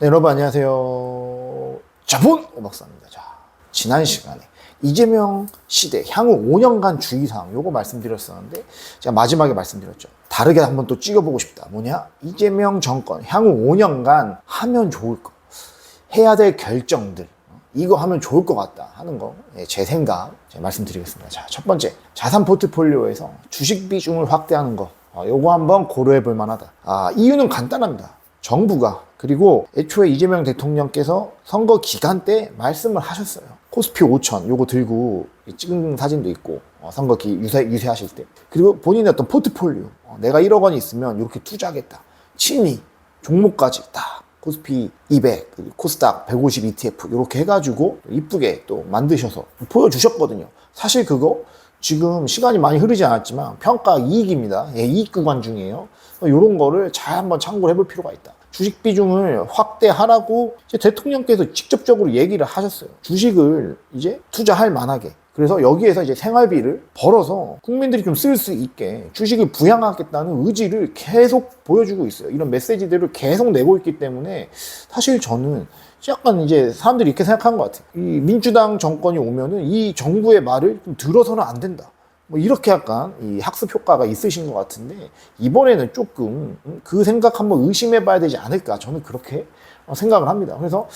네, 여러분 안녕하세요. 자본 오박사입니다. 자, 지난 시간에 이재명 시대 향후 5년간 주의사항 요거 말씀드렸었는데 제가 마지막에 말씀드렸죠. 다르게 한번 또 찍어보고 싶다. 뭐냐? 이재명 정권 향후 5년간 하면 좋을 거. 해야 될 결정들. 이거 하면 좋을 것 같다 하는 거, 예, 제 생각 제가 말씀드리겠습니다. 자, 첫 번째, 자산 포트폴리오에서 주식 비중을 확대하는 거. 어, 요거 한번 고려해 볼 만하다. 아, 이유는 간단합니다. 정부가 그리고 애초에 이재명 대통령께서 선거 기간 때 말씀을 하셨어요. 코스피 5천 요거 들고 찍은 사진도 있고 어, 선거 기 유세 유세하실 때 그리고 본인의 어떤 포트폴리오 어, 내가 1억 원이 있으면 이렇게 투자하겠다. 친위 종목까지 딱 코스피 200 그리고 코스닥 150 ETF 이렇게 해가지고 이쁘게 또 만드셔서 보여주셨거든요. 사실 그거 지금 시간이 많이 흐르지 않았지만 평가 이익입니다. 예, 이익 구간 중이에요. 이런 거를 잘 한번 참고를 해볼 필요가 있다. 주식 비중을 확대하라고 대통령께서 직접적으로 얘기를 하셨어요. 주식을 이제 투자할 만하게. 그래서 여기에서 이제 생활비를 벌어서 국민들이 좀 쓸 수 있게 주식을 부양하겠다는 의지를 계속 보여주고 있어요. 이런 메시지들을 계속 내고 있기 때문에 사실 저는 약간 이제 사람들이 이렇게 생각한 것 같아요. 이 민주당 정권이 오면은 이 정부의 말을 좀 들어서는 안 된다. 뭐 이렇게 약간 이 학습 효과가 있으신 것 같은데 이번에는 조금 그 생각 한번 의심해 봐야 되지 않을까 저는 그렇게 생각을 합니다. 그래서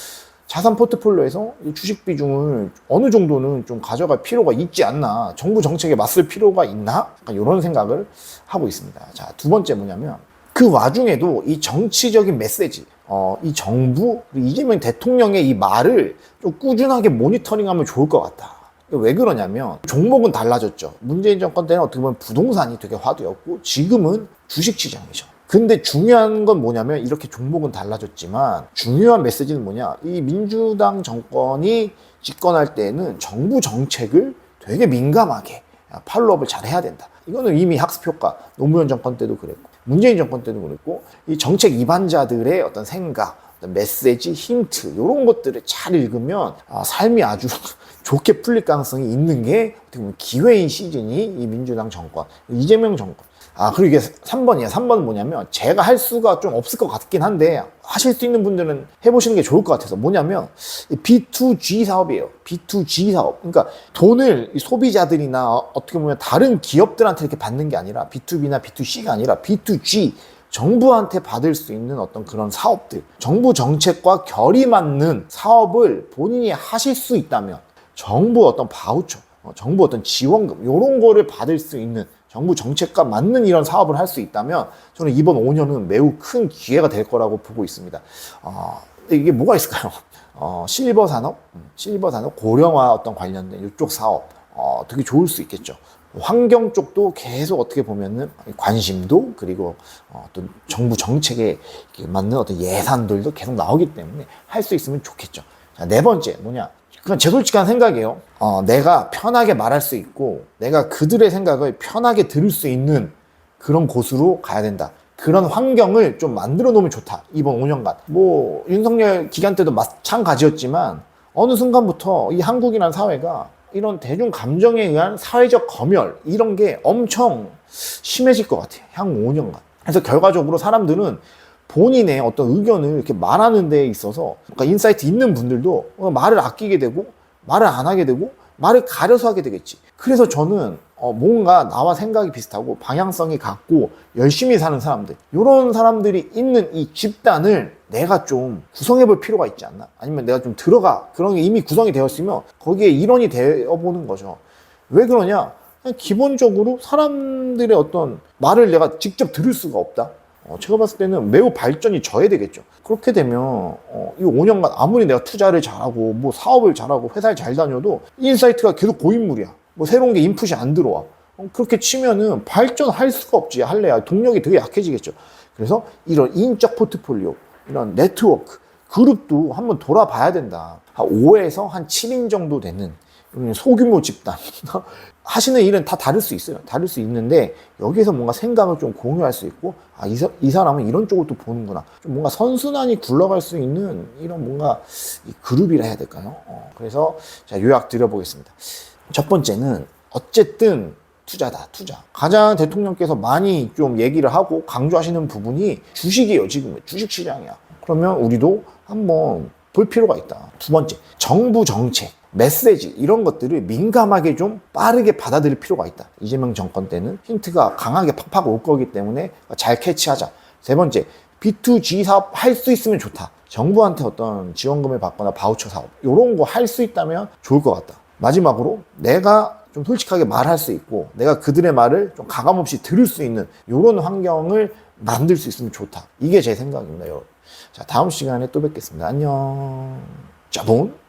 자산 포트폴리오에서 이 주식 비중을 어느 정도는 좀 가져갈 필요가 있지 않나 정부 정책에 맞설 필요가 있나 이런 생각을 하고 있습니다. 자 두 번째 뭐냐면 그 와중에도 이 정치적인 메시지 어, 이 정부 이재명 대통령의 이 말을 좀 꾸준하게 모니터링하면 좋을 것 같다. 왜 그러냐면 종목은 달라졌죠. 문재인 정권 때는 어떻게 보면 부동산이 되게 화두였고 지금은 주식시장이죠. 근데 중요한 건 뭐냐면 이렇게 종목은 달라졌지만 중요한 메시지는 뭐냐 이 민주당 정권이 집권할 때는 정부 정책을 되게 민감하게 팔로업을 잘 해야 된다. 이거는 이미 학습 효과 노무현 정권 때도 그랬고 문재인 정권 때도 그랬고 이 정책 위반자들의 어떤 생각 메시지 힌트 이런 것들을 잘 읽으면 아, 삶이 아주 좋게 풀릴 가능성이 있는 게 어떻게 보면 기회인 시즌이 이 민주당 정권 이재명 정권 아, 그리고 이게 3번이에요. 3번은 뭐냐면, 제가 할 수가 좀 없을 것 같긴 한데, 하실 수 있는 분들은 해보시는 게 좋을 것 같아서. 뭐냐면, B2G 사업이에요. B2G 사업. 그러니까 돈을 소비자들이나 어떻게 보면 다른 기업들한테 이렇게 받는 게 아니라, B2B나 B2C가 아니라 B2G. 정부한테 받을 수 있는 어떤 그런 사업들, 정부 정책과 결이 맞는 사업을 본인이 하실 수 있다면, 정부 어떤 바우처, 어, 정부 어떤 지원금, 이런 거를 받을 수 있는 정부 정책과 맞는 이런 사업을 할 수 있다면 저는 이번 5년은 매우 큰 기회가 될 거라고 보고 있습니다. 어, 이게 뭐가 있을까요? 어, 실버 산업, 음, 실버 산업, 고령화 어떤 관련된 이쪽 사업, 어, 되게 좋을 수 있겠죠. 환경 쪽도 계속 어떻게 보면은 관심도 그리고 어떤 정부 정책에 맞는 어떤 예산들도 계속 나오기 때문에 할 수 있으면 좋겠죠. 자, 네 번째 뭐냐? 그건 제 솔직한 생각이에요. 어, 내가 편하게 말할 수 있고, 내가 그들의 생각을 편하게 들을 수 있는 그런 곳으로 가야 된다. 그런 환경을 좀 만들어 놓으면 좋다. 이번 5년간. 뭐, 윤석열 기간 때도 마찬가지였지만, 어느 순간부터 이 한국이라는 사회가 이런 대중 감정에 의한 사회적 검열, 이런 게 엄청 심해질 것 같아요. 향후 5년간. 그래서 결과적으로 사람들은 본인의 어떤 의견을 이렇게 말하는 데 있어서 그러니까 인사이트 있는 분들도 어, 말을 아끼게 되고 말을 안 하게 되고 말을 가려서 하게 되겠지. 그래서 저는 어 뭔가 나와 생각이 비슷하고 방향성이 같고 열심히 사는 사람들. 이런 사람들이 있는 이 집단을 내가 좀 구성해 볼 필요가 있지 않나? 아니면 내가 좀 들어가 그런 게 이미 구성이 되었으면 거기에 일원이 되어 보는 거죠. 왜 그러냐? 기본적으로 사람들의 어떤 말을 내가 직접 들을 수가 없다. 어, 제가 봤을 때는 매우 발전이 저해되겠죠. 그렇게 되면 어, 이 5년간 아무리 내가 투자를 잘하고 뭐 사업을 잘하고 회사를 잘 다녀도 인사이트가 계속 고인물이야. 뭐 새로운 게 인풋이 안 들어와. 어, 그렇게 치면은 발전할 수가 없지. 할래야 동력이 되게 약해지겠죠. 그래서 이런 인적 포트폴리오, 이런 네트워크, 그룹도 한번 돌아봐야 된다. 한 5에서 한 7인 정도 되는 소규모 집단 하시는 일은 다 다를 수 있어요. 다를 수 있는데 여기에서 뭔가 생각을 좀 공유할 수 있고 아, 이, 사, 이 사람은 이런 쪽을 또 보는구나. 좀 뭔가 선순환이 굴러갈 수 있는 이런 뭔가 그룹이라 해야 될까요? 어, 그래서 자, 요약 드려보겠습니다. 첫 번째는 어쨌든 투자다, 투자. 가장 대통령께서 많이 좀 얘기를 하고 강조하시는 부분이 주식이에요, 지금. 주식 시장이야. 그러면 우리도 한번 볼 필요가 있다. 두 번째, 정부 정책, 메시지 이런 것들을 민감하게 좀 빠르게 받아들일 필요가 있다. 이재명 정권 때는 힌트가 강하게 팍팍 올 거기 때문에 잘 캐치하자. 세 번째, B2G 사업 할 수 있으면 좋다. 정부한테 어떤 지원금을 받거나 바우처 사업 이런 거 할 수 있다면 좋을 것 같다. 마지막으로 내가 좀 솔직하게 말할 수 있고 내가 그들의 말을 좀 가감 없이 들을 수 있는 이런 환경을 만들 수 있으면 좋다. 이게 제 생각입니다, 여러분. 자, 다음 시간에 또 뵙겠습니다. 안녕. 짜본.